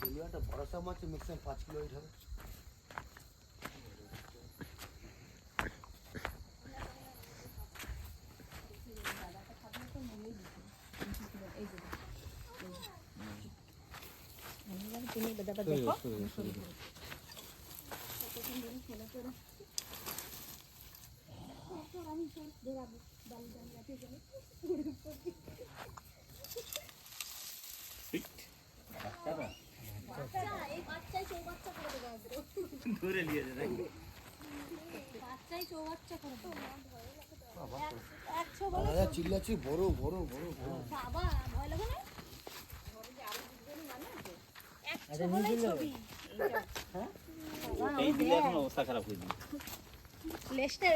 বেলুয়াটা ভরসা মাছ ম্যাক্সিমাম পাঁচ কিলো ওইট হবে তুমি দেখো এই বাচ্চাই চৌবাচ্চা করে দেবো আজকে। চিল্লাচ্ছি বড় বড় বড় বড় বাবা ভয় লাগে না এই দিলে এখন অবস্থা খারাপ হয়ে যাবে লেজটা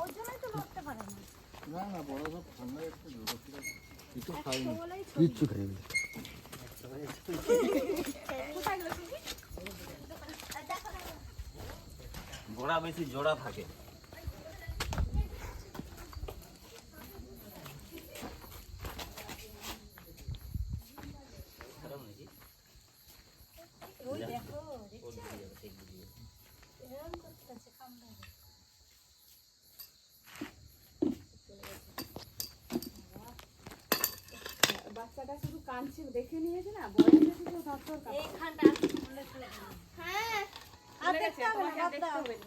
ওর জন্যই তো লড়তে পারে না না না বড় সব ঠান্ডা একটু কিছু কিচ্ছু খাইনি। ঘোড়া বেশি জোড়া থাকে। বাচ্চাটা দেখে নিয়েছে না বয়সে ধর কাঁদছে। এইখানটা। হ্যাঁ আর দেখতে হবে না দেখতে হবে না।